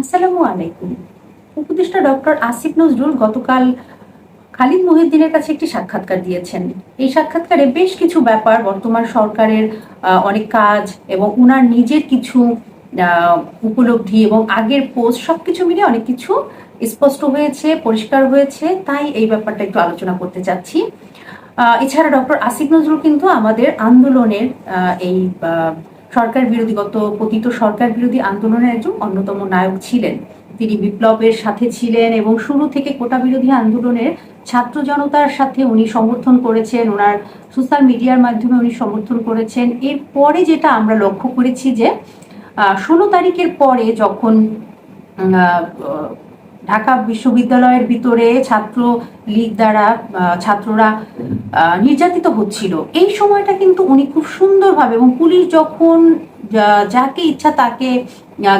আসসালামু আলাইকুম। উপদেষ্টা ডক্টর আসিফ নজরুল গতকাল খালিদ মহিউদ্দিনের কাছে একটি সাক্ষাৎকার দিয়েছেন। এই সাক্ষাৎকারে বেশ কিছু ব্যাপার, বর্তমান সরকারের অনেক কাজ এবং উনার নিজের কিছু উপলব্ধি এবং আগের পোস্ট সবকিছু মিলে অনেক কিছু স্পষ্ট হয়েছে, পরিষ্কার হয়েছে। তাই এই ব্যাপারটা একটু আলোচনা করতে চাচ্ছি। এছাড়া ডক্টর আসিফ নজরুল কিন্তু আমাদের আন্দোলনের এই সরকার বিরোধী, গত পতিত সরকার বিরোধী আন্দোলনের একজন অন্যতম নায়ক ছিলেন। তিনি বিপ্লবের সাথে ছিলেন এবং শুরু থেকে কোটা বিরোধী আন্দোলনের ছাত্র জনতার সাথে উনি সমর্থন করেছেন, ওনার সোশ্যাল মিডিয়ার মাধ্যমে উনি সমর্থন করেছেন। এরপরে যেটা আমরা লক্ষ্য করেছি যে ষোলো তারিখের পরে যখন ঢাকা বিশ্ববিদ্যালয়ের ভিতরে ছাত্র লীগ দ্বারা ছাত্ররা নির্যাতিত হচ্ছিল। এই সময়টা কিন্তু উনি খুব সুন্দরভাবে এবং পুলিশ যখন যাকে ইচ্ছা তাকে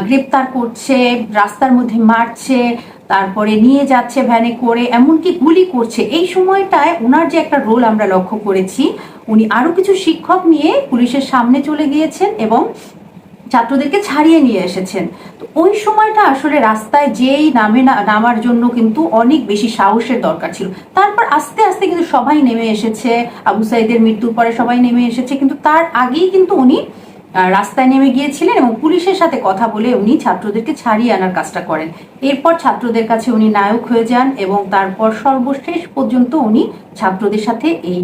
গ্রেপ্তার করছে, রাস্তার মধ্যে মারছে, তারপরে নিয়ে যাচ্ছে ভ্যানে করে, এমনকি গুলি করছে, এই সময়টায় ওনার যে একটা রোল আমরা লক্ষ্য করেছি, উনি আরও কিছু শিক্ষক নিয়ে পুলিশের সামনে চলে গিয়েছেন এবং ছাত্রদেরকে ছাড়িয়ে নিয়ে এসেছেন। তো ওই সময়টা আসলে রাস্তায় যেই নামে নামার জন্য কিন্তু অনেক বেশি সাহসের দরকার ছিল। তারপর আস্তে আস্তে কিন্তু সবাই নেমে এসেছে। আবু সাইদের মৃত্যুর পরে সবাই নেমে এসেছে। কিন্তু তার আগেই কিন্তু উনি রাস্তায় নেমে গিয়েছিলেন এবং পুলিশের সাথে কথা বলে উনি ছাত্রদেরকে ছাড়িয়ে আনার কাজটা করেন। এরপর ছাত্রদের কাছে উনি নায়ক হয়ে যান এবং তারপর সর্বশেষ পর্যন্ত উনি ছাত্রদের সাথে এই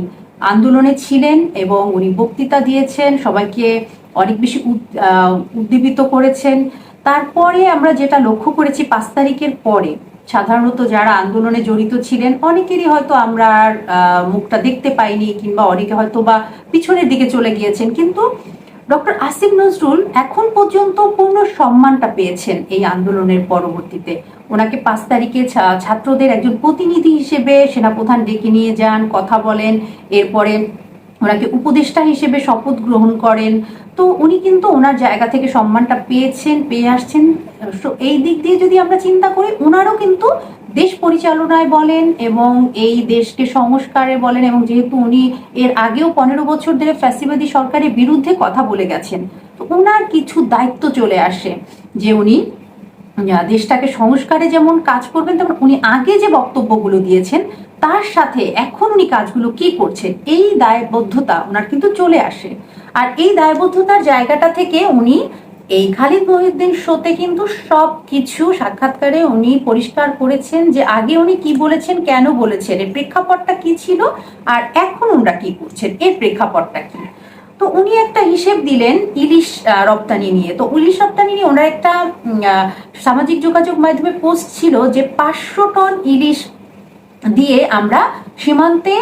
আন্দোলনে ছিলেন এবং উনি বক্তৃতা দিয়েছেন। সবাইকে অনেক বেশি উদ্দীপিত করেছেন। তারপরে আমরা যেটা লক্ষ্য করেছি, পাঁচ তারিখের পরে সাধারণত যারা আন্দোলনে জড়িত ছিলেন, অনেকেরই হয়তো আমরা আর মুখটা দেখতে পাইনি কিংবা অনেকে হয়তো বা পিছনের দিকে চলে গিয়েছেন। কিন্তু ডক্টর আসিফ নজরুল এখন পর্যন্ত পূর্ণ সম্মানটা পেয়েছেন এই আন্দোলনের পরবর্তীতে। ওনাকে পাঁচ তারিখে ছাত্রদের একজন প্রতিনিধি হিসেবে সেনাপ্রধান ডেকে নিয়ে যান, কথা বলেন, এরপরে ওনাকে উপদেষ্টা হিসেবে শপথ গ্রহণ করেন। তো উনি কিন্তু ওনার জায়গা থেকে সম্মানটা পেয়েছেন, পেয়ে আসছেন। এই দিক দিয়ে যদি আমরা চিন্তা করি ওনারও কিন্তু দেশ পরিচালনায় বলেন এবং এই দেশকে সংস্কারে বলেন এবং যেহেতু উনি এর আগেও পনেরো বছর ধরে ফ্যাসিবাদী সরকারের বিরুদ্ধে কথা বলে গেছেন, তো ওনার কিছু দায়িত্ব চলে আসে যে উনি দেশটাকে সংস্কারে যেমন কাজ করবেন, তেমন উনি আগে যে বক্তব্যগুলো দিয়েছেন তার সাথে এখন উনি কাজগুলো কি করছেন এই দায়বদ্ধতা ওনার কিন্তু চলে আসে। আর এই দায়বদ্ধতার জায়গাটা থেকে উনি এই খালিদ মহিউদ্দিন শোতে কিন্তু সব কিছু সাক্ষাৎকারে উনি পরিষ্কার করেছেন যে আগে উনি কি বলেছেন, কেন বলেছেন, এর প্রেক্ষাপটটা কি ছিল, আর এখন ওনারা কি করছেন, এর প্রেক্ষাপটটা কি? তো উনি একটা হিসেব দিলেন ইলিশ রপ্তানি নিয়ে। তো ইলিশ রপ্তানি নিয়ে ওনার একটা সামাজিক যোগাযোগ মাধ্যমে পোস্ট ছিল যে পাঁচশো টন ইলিশ দিয়ে আমরা সীমান্তে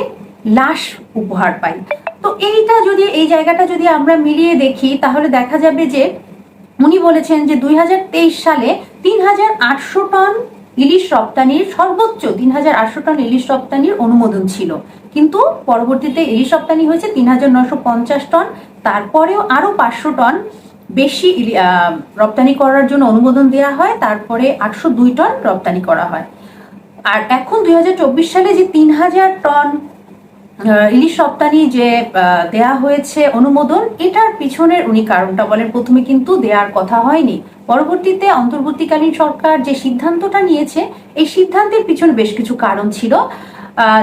লাশ উপহার পাই। তো এইটা যদি, এই জায়গাটা যদি আমরা মিলিয়ে দেখি, তাহলে দেখা যাবে যে উনি বলেছেন যে দুই হাজার তেইশ সালে তিন হাজার আটশো টন ইলিশ রপ্তানির সর্বোচ্চ, তিন হাজার আটশো টন ইলিশ রপ্তানির অনুমোদন ছিল। কিন্তু পরবর্তীতে ইলিশ রপ্তানি হয়েছে তিন হাজার নশো পঞ্চাশ টন, তারপরেও আরও পাঁচশো টন বেশি রপ্তানি করার জন্য অনুমোদন দেওয়া হয়, তারপরে আটশো দুই টন রপ্তানি করা হয়। আর এখন দুই হাজার চব্বিশ সালে যে তিন হাজার টন ইলিশ রপ্তানি যে দেয়া হয়েছে অনুমোদন, এটার পিছনের উনি কারণটা বলেন। প্রথমে কিন্তু দেওয়ার কথা হয়নি। পরবর্তীতে অন্তর্বর্তীকালীন সরকার যে সিদ্ধান্তটা নিয়েছে, এই সিদ্ধান্তের পিছনে বেশ কিছু কারণ ছিল।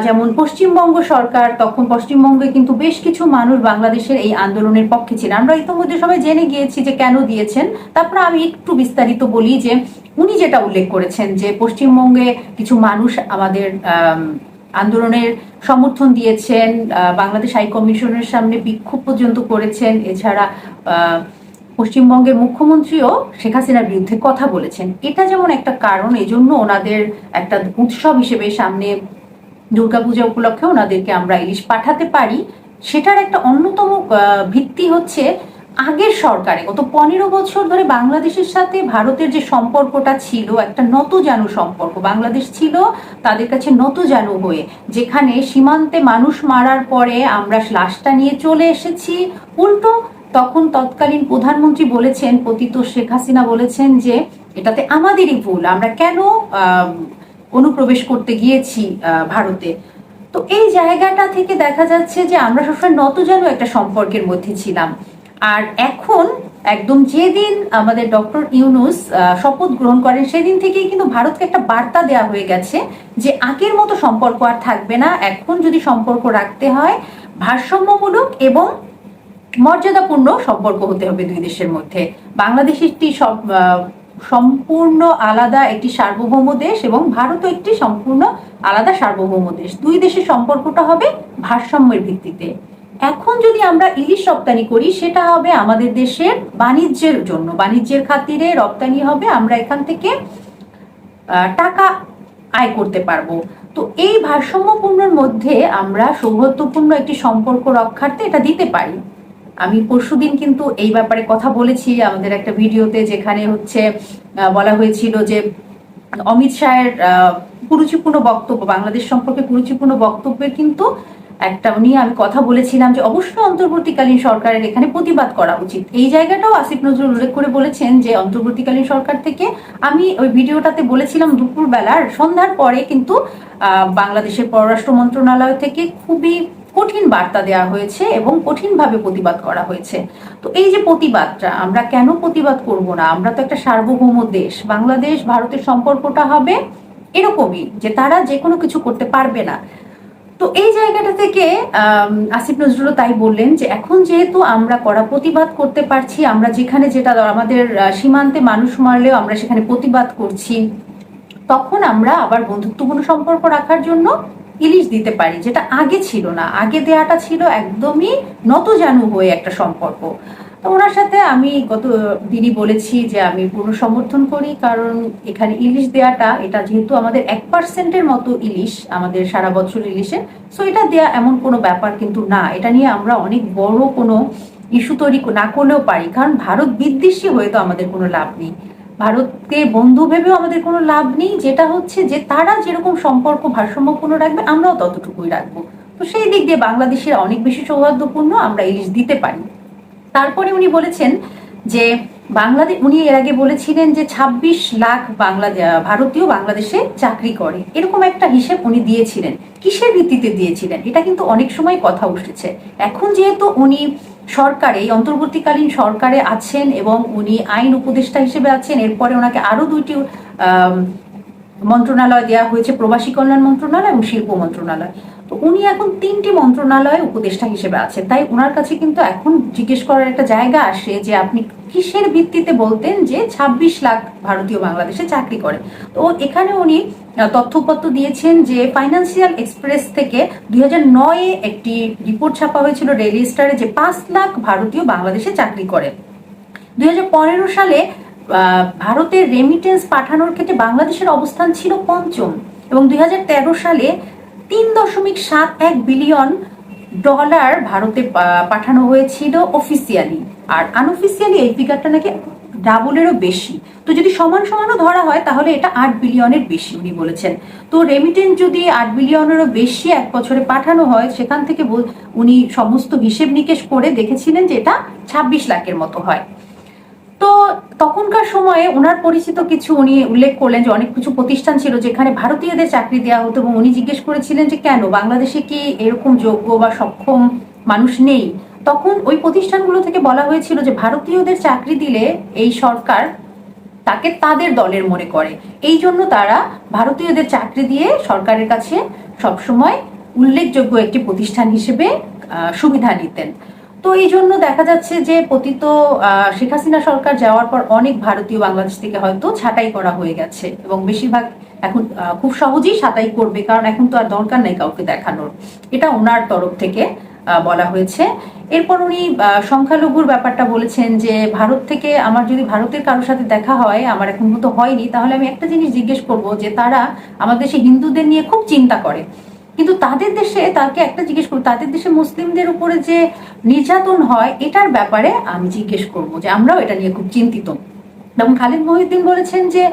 যেমন পশ্চিমবঙ্গ সরকার, তখন পশ্চিমবঙ্গে কিন্তু বেশ কিছু মানুষ বাংলাদেশের এই আন্দোলনের পক্ষে ছিল আমরা ইতিমধ্যে সবাই জেনে গিয়েছি যে কেন দিয়েছেন। তারপর আমি একটু বিস্তারিত বলি যে উনি যেটা উল্লেখ করেছেন যে পশ্চিমবঙ্গে কিছু মানুষ আমাদের আন্দোলনের সমর্থন দিয়েছেন বাংলাদেশ হাই কমিশনের সামনে বিক্ষোভ পর্যন্ত করেছেন। এছাড়া পশ্চিমবঙ্গের মুখ্যমন্ত্রীও শেখ হাসিনার বিরুদ্ধে কথা বলেছেন। এটা যেমন একটা কারণ, এজন্য ওনাদের একটা উৎসব হিসেবে সামনে দুর্গাপূজা উপলক্ষে ওনাদেরকে আমরা ইলিশ পাঠাতে পারি। সেটার একটা অন্যতম ভিত্তি হচ্ছে আগের সরকারে, গত পনেরো বছর ধরে বাংলাদেশের সাথে ভারতের যে সম্পর্কটা ছিল, একটা নতজানু সম্পর্ক, বাংলাদেশ ছিল তাদের কাছে নতজানু হয়ে, যেখানে সীমান্তে মানুষ মারার পরে আমরা লাশটা নিয়ে চলে এসেছি। উল্টো, তখন তৎকালীন প্রধানমন্ত্রী বলেছেন, পতিত শেখ হাসিনা বলেছেন যে, এটাতে আমাদেরই ভুল, আমরা কেন অনুপ্রবেশ করতে গিয়েছি ভারতে? তো এই জায়গাটা থেকে দেখা যাচ্ছে যে আমরা সবসময় নতজানু একটা সম্পর্কের মধ্যে ছিলাম। আর এখন একদম যেদিন আমাদের ডক্টর ইউনুস শপথ গ্রহণ করেন, সেদিন থেকেই কিন্তু ভারতকে একটা বার্তা দেওয়া হয়ে গেছে যে আগের মতো সম্পর্ক আর থাকবে না। এখন যদি সম্পর্ক রাখতে হয়, ভারসাম্যমূলক এবং মর্যাদাপূর্ণ সম্পর্ক হতে হবে দুই দেশের মধ্যে। বাংলাদেশ একটি সম্পূর্ণ আলাদা একটি সার্বভৌম দেশ এবং ভারতও একটি সম্পূর্ণ আলাদা সার্বভৌম দেশ। দুই দেশের সম্পর্কটা হবে ভারসাম্যের ভিত্তিতে। এখন যদি আমরা ইলিশ রপ্তানি করি, সেটা হবে আমাদের দেশের বাণিজ্যের জন্য। বাণিজ্যের খাতিরে রপ্তানি হবে, আমরা এখান থেকে টাকা আয় করতে পারব। তো এই ভারসাম্যপূর্ণের মধ্যে আমরা সৌহার্দ্যপূর্ণ একটি সম্পর্ক রক্ষার্থে এটা দিতে পারি। আমি পরশুদিন কিন্তু এই ব্যাপারে কথা বলেছি, আমাদের একটা ভিডিওতে যেখানে হচ্ছে বলা হয়েছিল যে অমিত শাহের কুরুচিপূর্ণ বক্তব্য, বাংলাদেশ সম্পর্কে কুরুচিপূর্ণ বক্তব্যের কিন্তু একটা নিয়ে আমি কথা বলেছিলাম যে অবশ্যই অন্তর্বর্তীকালীন সরকারের এখানে প্রতিবাদ করা উচিত। এই জায়গাটাও আসিফ নজরুল উল্লেখ করে বলেছেন যে অন্তর্বর্তীকালীন সরকার থেকে আমি ওই ভিডিওটাতে বলেছিলাম দুপুর বেলার সন্ধ্যার পরে কিন্তু বাংলাদেশের পররাষ্ট্র মন্ত্রণালয় থেকে খুবই কঠিন বার্তা দেওয়া হয়েছে এবং কঠিনভাবে প্রতিবাদ করা হয়েছে। তো এই যে প্রতিবাদটা, আমরা কেন প্রতিবাদ করব না? আমরা তো একটা সার্বভৌম দেশ। বাংলাদেশ, ভারতের সম্পর্কটা হবে এরকমই যে তারা যে কোনো কিছু করতে পারবে না। তো এই জায়গাটা থেকে আসিফ নজরুলও তাই বললেন যে এখন যেহেতু আমরা কড়া প্রতিবাদ করতে পারছি, আমরা যেখানে যেটা আমাদের সীমান্তে মানুষ মারলেও আমরা সেখানে প্রতিবাদ করছি, তখন আমরা আবার বন্ধুত্বপূর্ণ সম্পর্ক রাখার জন্য ইলিশ দিতে পারি, যেটা আগে ছিল না। আগে দেয়াটা ছিল একদমই নতজানু হয়ে একটা সম্পর্ক। তো ওনার সাথে আমি গত দিনই বলেছি যে আমি পূর্ণ সমর্থন করি, কারণ এখানে ইলিশ দেয়াটা, এটা যেহেতু আমাদের এক পার্সেন্টের মতো ইলিশ, আমাদের সারা বছর ইলিশে সো এটা দেয়া এমন কোনো ব্যাপার কিন্তু না। এটা নিয়ে আমরা অনেক বড় কোনো ইস্যু তৈরি না করলেও পারি, কারণ ভারত বিদ্বেষী হয়ে তো আমাদের কোনো লাভ নেই। ভারতকে বন্ধু ভেবেও আমাদের কোনো লাভ নেই, যেটা হচ্ছে যে তারা যেরকম সম্পর্ক ভারসাম্যপূর্ণ রাখবে, আমরাও ততটুকুই রাখব। তো সেই দিক দিয়ে বাংলাদেশের অনেক বেশি সৌহার্দ্যপূর্ণ আমরা ইলিশ দিতে পারি। তারপরে উনি বলেছেন যে বাংলাদেশ উনি এর আগে বলেছিলেন যে ২৬ লাখ বাংলাদেশ ভারতীয় বাংলাদেশে চাকরি করে। এরকম একটা হিসেব উনি দিয়েছিলেন। কিসের ভিত্তিতে দিয়েছিলেন? এটা কিন্তু অনেক সময় কথা উঠেছে। এখন যেহেতু উনি সরকারে, এই অন্তর্বর্তীকালীন সরকারে আছেন এবং উনি আইন উপদেষ্টা হিসেবে আছেন, এরপরে ওনাকে আরও দুইটি মন্ত্রণালয় দেওয়া হয়েছে, প্রবাসী কল্যাণ মন্ত্রণালয় এবং শিল্প মন্ত্রণালয়। তো উনি এখন তিনটি মন্ত্রণালয়ে উপদেষ্টা হিসেবে আছে তাই ওনার কাছে কিন্তু এখন জিজ্ঞেস করার একটা জায়গা আসে যে আপনি কিসের ভিত্তিতে বলতেন যে ২৬ লাখ ভারতীয় বাংলাদেশে চাকরি করে। তো এখানে উনি তথ্যপত্র দিয়েছেন যে ফাইন্যান্সিয়াল এক্সপ্রেস থেকে দুই হাজার নয়ে একটি রিপোর্ট ছাপা হয়েছিল ডেইলি স্টারে যে পাঁচ লাখ ভারতীয় বাংলাদেশে চাকরি করে। দুই হাজার পনেরো সালে ভারতের রেমিটেন্স পাঠানোর ক্ষেত্রে বাংলাদেশের অবস্থান ছিল পঞ্চম এবং দুই হাজার তেরো সালে তিন দশমিক সাত এক বিলিয়ন ডলার ভারতে পাঠানো হয়েছিল অফিসিয়ালি আর আনঅফিসিয়ালি এই ফিগারটা নাকি ডাবলেরও বেশি। তো যদি সমান সমানও ধরা হয়, তাহলে এটা আট বিলিয়নের বেশি, উনি বলেছেন। তো রেমিটেন্স যদি আট বিলিয়নেরও বেশি এক বছরে পাঠানো হয়, সেখান থেকে উনি সমস্ত হিসেব নিকেশ করে দেখেছিলেন যে এটা ছাব্বিশ লাখের মতো হয়। তো তখনকার সময়ে ওনার পরিচিত কিছু উনি উল্লেখ করলেন যে অনেক কিছু প্রতিষ্ঠান ছিল যেখানে ভারতীয়দের চাকরি দেওয়া হতো এবং উনি জিজ্ঞেস করেছিলেন যে কেন, বাংলাদেশে কি এরকম যোগ্য বা সক্ষম মানুষ নেই? তখন ওই প্রতিষ্ঠানগুলো থেকে বলা হয়েছিল যে ভারতীয়দের চাকরি দিলে এই সরকার তাকে তাদের দলের মনে করে। এই জন্য তারা ভারতীয়দের চাকরি দিয়ে সরকারের কাছে সবসময় উল্লেখযোগ্য একটি প্রতিষ্ঠান হিসেবে সুবিধা নিতেন। তো এই জন্য দেখা যাচ্ছে যে পতিত শেখ হাসিনা সরকার যাওয়ার পর অনেক ভারতীয় বাংলাদেশ থেকে হয়তো ছাঁটাই করা হয়ে গেছে এবং বেশিরভাগ এখন খুব সহজেই ছাঁটাই করবে কারণ এখন তো আর দরকার নেই কাউকে দেখানোর। এটা ওনার তরফ থেকে বলা হয়েছে। এরপর উনি সংখ্যালঘুর ব্যাপারটা বলেছেন যে ভারত থেকে আমার যদি ভারতের কারোর সাথে দেখা হয়, আমার এখন মতো হয়নি, তাহলে আমি একটা জিনিস জিজ্ঞেস করব যে তারা আমাদের দেশে হিন্দুদের নিয়ে খুব চিন্তা করে। কিন্তু তাদের দেশে তাকে একটা জিজ্ঞেস করব তাদের দেশে মুসলিমদের উপরে যে নির্যাতন হয়, এটার ব্যাপারে আমি জিজ্ঞেস করব যে আমরাও এটা নিয়ে খুব চিন্তিত। এবং খালিদ মহিউদ্দিন বলেছেন যে,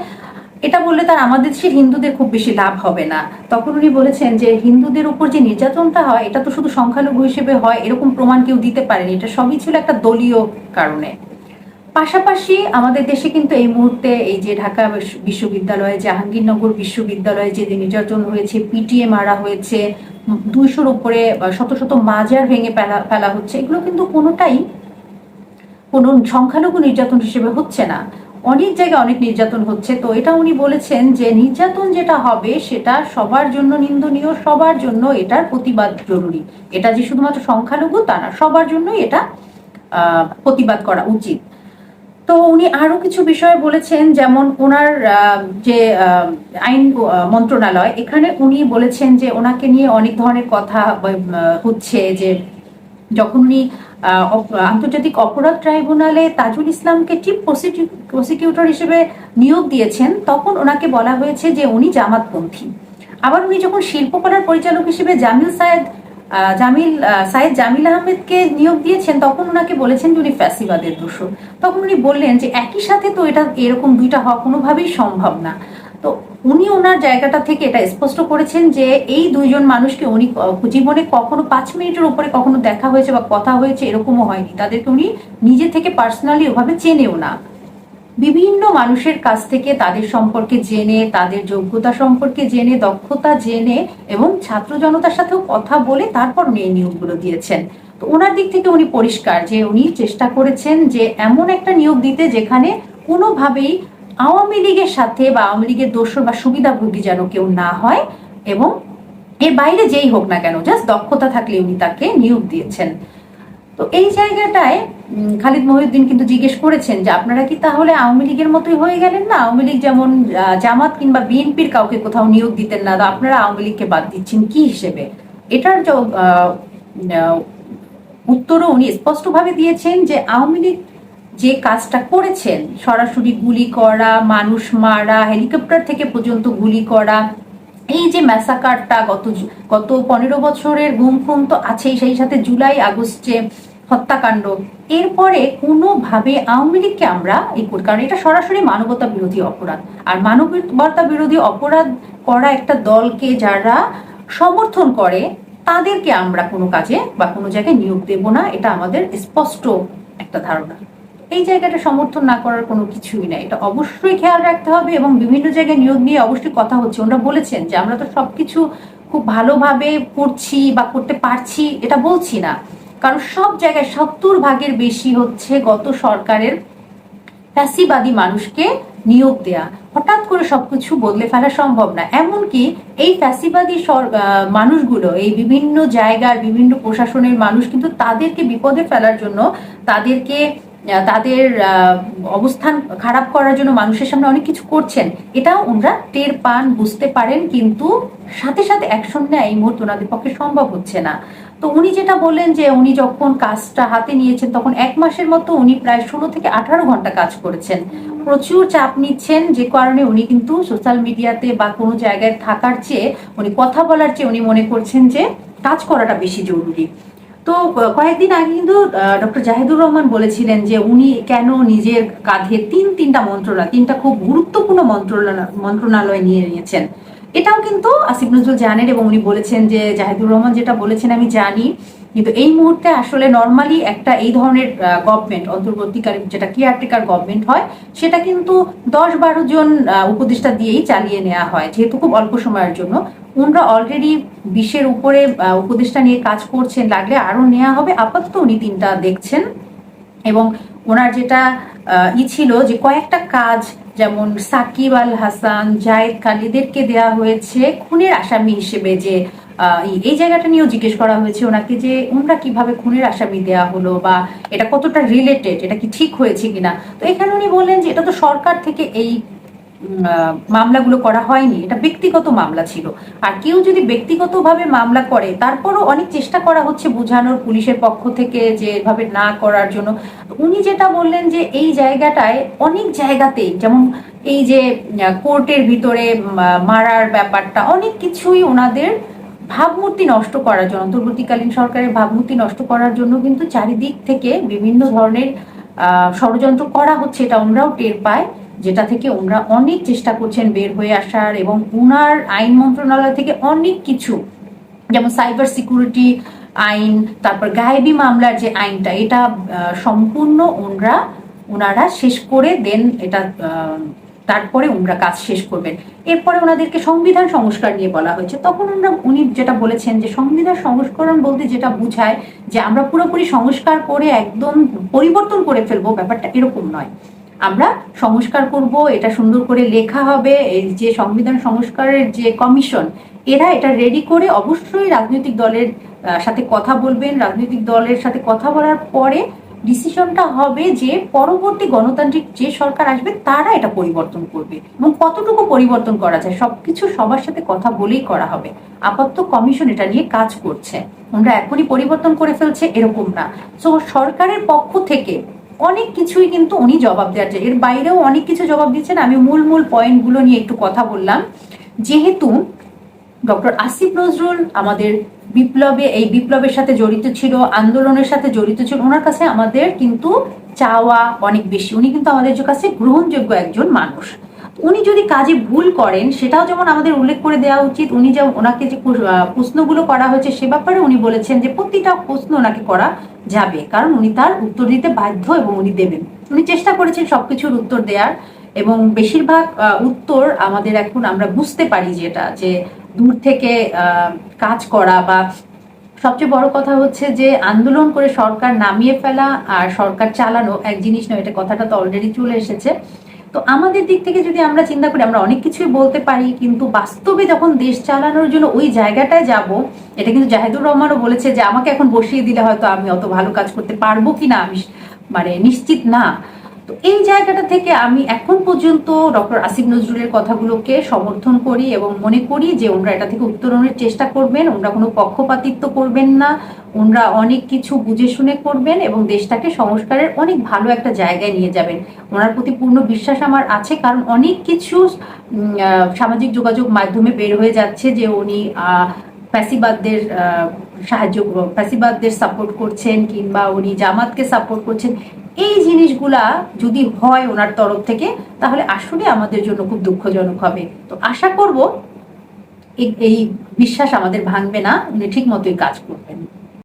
এটা বললে তার আমাদের দেশের হিন্দুদের খুব বেশি লাভ হবে না। তখন উনি বলেছেন যে, হিন্দুদের উপর যে নির্যাতনটা হয়, এটা তো শুধু সংখ্যালঘু হিসেবে হয়, এরকম প্রমাণ কেউ দিতে পারেনি। এটা সবই ছিল একটা দলীয় কারণে। পাশাপাশি আমাদের দেশে কিন্তু এই মুহূর্তে এই যে ঢাকা বিশ্ববিদ্যালয়ে, জাহাঙ্গীরনগর বিশ্ববিদ্যালয়ে যে নির্যাতন হয়েছে পিটিএ মারা হয়েছে দুইশোর উপরে শত শত মাজার ভেঙে ফেলা ফেলা হচ্ছে, এগুলো কিন্তু কোনোটাই কোনো সংখ্যালঘু নির্যাতন হিসেবে হচ্ছে না। অনেক জায়গায় অনেক নির্যাতন হচ্ছে। তো এটা উনি বলেছেন যে নির্যাতন যেটা হবে সেটা সবার জন্য নিন্দনীয়, সবার জন্য এটার প্রতিবাদ জরুরি। এটা যে শুধুমাত্র সংখ্যালঘু তা না, সবার জন্যই এটা প্রতিবাদ করা উচিত। তো উনি আরও কিছু বিষয় বলেছেন, যেমন ওনার যে আইন মন্ত্রণালয়, এখানে উনি বলেছেন যে ওনাকে নিয়ে অনেক ধরনের কথা হচ্ছে যে যখন উনি আন্তর্জাতিক অপরাধ ট্রাইব্যুনালে তাজুল ইসলামকে চিফ প্রসিকিউটর হিসেবে নিয়োগ দিয়েছেন, তখন ওনাকে বলা হয়েছে যে উনি জামাতপন্থী। আবার উনি যখন শিল্পকলার পরিচালক হিসেবে জামিল সায়েদ জামিল সায়েদ জামিল আহমেদকে নিয়োগ দিয়েছেন, তখন ওনাকে বলেছেন যে উনি ফ্যাসিবাদের দোষর। তখন উনি বললেন যে একই সাথে তো এটা, এরকম দুইটা হওয়া কোনোভাবেই সম্ভব না। তো উনি ওনার জায়গাটা থেকে এটা স্পষ্ট করেছেন যে এই দুইজন মানুষকে উনি জীবনে কখনো পাঁচ মিনিটের উপরে কখনো দেখা হয়েছে বা কথা হয়েছে, এরকমও হয়নি। তাদেরকে উনি নিজে থেকে পার্সোনালি ওভাবে চেনেও না। বিভিন্ন মানুষের কাছ থেকে তাদের সম্পর্কে জেনে, তাদের যোগ্যতা সম্পর্কে জেনে, দক্ষতা জেনে এবং ছাত্র জনতার সাথেও কথা বলে তারপর এই নিয়োগগুলো দিয়েছেন। তো ওনার দিক থেকে উনি পরিষ্কার যে উনি চেষ্টা করেছেন যে এমন একটা নিয়োগ দিতে যেখানে কোনোভাবেই আওয়ামী লীগের সাথে বা আওয়ামী লীগের দোষর বা সুবিধাভোগী যেন কেউ না হয় এবং এর বাইরে যেই হোক না কেন জাস্ট দক্ষতা থাকলে উনি তাকে নিয়োগ দিয়েছেন। তো এই জায়গাটায় খালিদ মহিউদ্দিন কিন্তু জিজ্ঞেস করেছেন যে আপনারা কি তাহলে আওয়ামী লীগের মতোই হয়ে গেলেন না? আওয়ামী লীগ যেমন জামাত কিংবা বিএনপির কাউকে কোথাও নিয়োগ দিতেন না আপনারা আওয়ামী লীগকে বাদ দিচ্ছেন কি হিসেবে? এটার উত্তরও উনি স্পষ্টভাবে দিয়েছেন যে আওয়ামী লীগ যে কাজটা করেছেন, সরাসরি গুলি করা, মানুষ মারা, হেলিকপ্টার থেকে পর্যন্ত গুলি করা, এই যে ম্যাসাকারটা গত গত পনেরো বছরের গুম খুম তো আছেই, সেই সাথে জুলাই, আগস্টে হত্যাকাণ্ড। এরপরে কোনোভাবে আওয়ামী লীগকে আমরা এই করি, কারণ এটা সরাসরি মানবতা বিরোধী অপরাধ। আর মানবতা বিরোধী অপরাধ করা একটা দলকে যারা সমর্থন করে, তাদেরকে আমরা কোনো কাজে বা কোনো জায়গায় নিয়োগ দেব না, এটা আমাদের স্পষ্ট একটা ধারণা। এই জায়গাটা সমর্থন না করার কোনো কিছুই নাই। এটা অবশ্যই খেয়াল রাখতে হবে এবং বিভিন্ন জায়গায় নিয়োগ নিয়ে অবশ্যই কথা হচ্ছে। ওনারা বলেছেন যে আমরা তো সবকিছু খুব ভালোভাবে করছি বা করতে পারছি, এটা বলছি না। কারণ সব জায়গায় সত্তর ভাগের বেশি হচ্ছে গত সরকারের ফ্যাসিবাদী মানুষকে নিয়োগ দেয়া। হঠাৎ করে সবকিছু বদলে ফেলা সম্ভব না। এমনকি এই ফ্যাসিবাদী মানুষগুলো, এই বিভিন্ন জায়গার বিভিন্ন প্রশাসনের মানুষ কিন্তু তাদেরকে বিপদে ফেলার জন্য তাদেরকে তাদের অবস্থান খারাপ করার জন্য মানুষের সামনে অনেক কিছু করছেন। এটাও ওনারা টের পান, বুঝতে পারেন, কিন্তু সাথে সাথে অ্যাকশন নেয় এই মুহূর্তে ওনাদের পক্ষে সম্ভব হচ্ছে না। তো উনি যেটা বললেন যে উনি যখন কাজটা হাতে নিয়েছেন, তখন এক মাসের মতো উনি প্রায় ষোলো থেকে আঠারো ঘণ্টা কাজ করেছেন। প্রচুর চাপ নিচ্ছেন, যে কারণে উনি কিন্তু সোশ্যাল মিডিয়াতে বা কোনো জায়গায় থাকার চেয়ে, উনি কথা বলার চেয়ে উনি মনে করছেন যে কাজ করাটা বেশি জরুরি। তো কয়েকদিন আগে কিন্তু ডক্টর জাহিদুর রহমান বলেছিলেন যে উনি কেন নিজের কাঁধে তিন তিনটা মন্ত্রণালয় তিনটা খুব গুরুত্বপূর্ণ মন্ত্রণালয় মন্ত্রণালয় নিয়ে নিয়েছেন। এটাও কিন্তু আসিফ নজরুল জানেন এবং উনি বলেছেন যে জাহিদুর রহমান যেটা বলেছেন আমি জানি। কিন্তু এই মুহূর্তে আসলে নর্মালি একটা এই ধরনের গভর্নমেন্ট অন্তর্বর্তীকালীন যেটা কেয়ারটেকার গভর্নমেন্ট হয়, সেটা কিন্তু দশ বারো জন উপদেষ্টা দিয়েই চালিয়ে নেওয়া হয়, যেহেতু খুব অল্প সময়ের জন্য। ওনারা অলরেডি বিশের উপরে উপদেষ্টা নিয়ে কাজ করছেন, লাগলে আরও নেওয়া হবে। আপাতত উনি তিনটা দেখছেন এবং ওনার যেটা ই ছিল যে কয়েকটা কাজ, যেমন সাকিব আল হাসান, জায়েদ খালিদেরকে দেয়া হয়েছে খুনের আসামি হিসেবে যে এই- জায়গাটা নিয়েও জিজ্ঞেস করা হয়েছে ওনাকে যে ওনারা কীভাবে খুনের আসামি দেয়া হলো বা এটা কতটা রিলেটেড এটা কি ঠিক হয়েছে কিনা? তো এখানে উনি বললেন যে এটা তো সরকার থেকে এই মামলাগুলো করা হয়নি এটা ব্যক্তিগত মামলা ছিল। আর কেউ যদি ব্যক্তিগতভাবে মামলা করে তারপরও অনেক চেষ্টা করা হচ্ছে বোঝানোর পুলিশের পক্ষ থেকে যে এভাবে না করার জন্য। উনি যেটা বললেন যে এই জায়গাটায় অনেক জায়গাতেই যেমন এই যে কোর্টের ভিতরে মারার ব্যাপারটা অনেক কিছুই ওনাদের ভাবমূর্তি নষ্ট করার জন্য অন্তর্বর্তীকালীন সরকারের ভাবমূর্তি নষ্ট করার জন্য কিন্তু চারিদিক থেকে বিভিন্ন ধরনের আহ, ষড়যন্ত্র করা হচ্ছে এটা ওনারাও টের পায় যেটা থেকে ওনারা অনেক চেষ্টা করছেন বের হয়ে আসার এবং ওনার আইন মন্ত্রণালয় থেকে অনেক কিছু, যেমন সাইবার সিকিউরিটি আইন, তারপর গায়েবি মামলার যে আইনটা, এটা সম্পূর্ণ ওনরা, ওনারা শেষ করে দেন এটা তারপরে ওনারা কাজ শেষ করবেন। এরপরে ওনাদেরকে সংবিধান সংস্কার নিয়ে বলা হয়েছে। তখন ওনারা, উনি যেটা বলেছেন যে সংবিধান সংস্করণ বলতে যেটা বুঝায় যে আমরা পুরোপুরি সংস্কার করে একদম পরিবর্তন করে ফেলব, ব্যাপারটা এরকম নয়। আমরা সংস্কার করব, এটা সুন্দর করে লেখা হবে, এই যে সংবিধান সংস্কারের যে কমিশন, এরা এটা রেডি করে অবশ্যই রাজনৈতিক দলের সাথে কথা বলবেন। রাজনৈতিক দলের সাথে কথা বলার পরে ডিসিশনটা হবে যে পরবর্তী গণতান্ত্রিক যে সরকার আসবে, তারা এটা পরিবর্তন করবে। এবং কতটুকু পরিবর্তন করা যায়, সবকিছু সবার সাথে কথা বলেই করা হবে। আপাতত কমিশন এটা নিয়ে কাজ করছে। আমরা এখনই পরিবর্তন করে ফেলছে, এরকম না। সো সরকারের পক্ষ থেকে অনেক কিছুই কিন্তু উনি জবাব দেওয়ার এর বাইরেও অনেক কিছু জবাব দিচ্ছেন। আমি মূল মূল পয়েন্টগুলো নিয়ে একটু কথা বললাম। যেহেতু ডক্টর আসিফ নজরুল আমাদের বিপ্লবে এই বিপ্লবের সাথে জড়িত ছিল, আন্দোলনের সাথে জড়িত ছিল, ওনার কাছে আমাদের কিন্তু চাওয়া অনেক বেশি। উনি কিন্তু আমাদের কাছে গ্রহণযোগ্য একজন মানুষ। উনি যদি কাজে ভুল করেন, সেটাও যেমন আমাদের উল্লেখ করে দেওয়া উচিত, উনি যে ওনাকে যে প্রশ্নগুলো করা হয়েছে, সে ব্যাপারে উনি বলেছেন যে প্রতিটা প্রশ্ন ওনাকে করা যাবে, কারণ উনি তার উত্তর দিতে বাধ্য এবং উনি দেবেন। উনি চেষ্টা করেছেন সবকিছুর উত্তর দেওয়ার এবং বেশিরভাগ উত্তর আমাদের এখন আমরা বুঝতে পারি যেটা, যে দূর থেকে কাজ করা বা সবচেয়ে বড় কথা হচ্ছে যে আন্দোলন করে সরকার নামিয়ে ফেলা আর সরকার চালানো এক জিনিস নয়, এটা কথাটা তো অলরেডি চলে এসেছে। তো আমাদের দিক থেকে যদি আমরা চিন্তা করি, আমরা অনেক কিছুই বলতে পারি, কিন্তু বাস্তবে যখন দেশ চালানোর জন্য ওই জায়গাটায় যাব, এটা কিন্তু জাহেদুর রহমানও বলেছে যে, আমাকে এখন বসিয়ে দিলে হয়তো আমি অত ভালো কাজ করতে পারব কিনা, আমি মানে নিশ্চিত না। তো এই জায়গাটা থেকে আমি এখন পর্যন্ত ডক্টর আসিফ নজরুলের কথাগুলোকে সমর্থন করি এবং মনে করি যে, ওনারা এটা থেকে উত্তরণের চেষ্টা করবেন, ওনারা কোনো পক্ষপাতিত্ব করবেন না ওনারা অনেক কিছু বুঝে শুনে করবেন এবং দেশটাকে সংস্কারের অনেক ভালো একটা জায়গায় নিয়ে যাবেন। ওনার প্রতি পূর্ণ বিশ্বাস আমার আছে, কারণ অনেক কিছু সামাজিক যোগাযোগ মাধ্যমে বের হয়ে যাচ্ছে যে উনি ফ্যাসিবাদদের সাহায্য ফ্যাসিবাদদের সাপোর্ট করছেন কিংবা উনি জামাতকে সাপোর্ট করছেন। এই জিনিসগুলা যদি হয় ওনার তরফ থেকে, তাহলে আসলে আমাদের জন্য খুব দুঃখজনক হবে। তো আশা করব এই বিশ্বাস আমাদের ভাঙবে না, উনি ঠিক মতোই কাজ করবেন।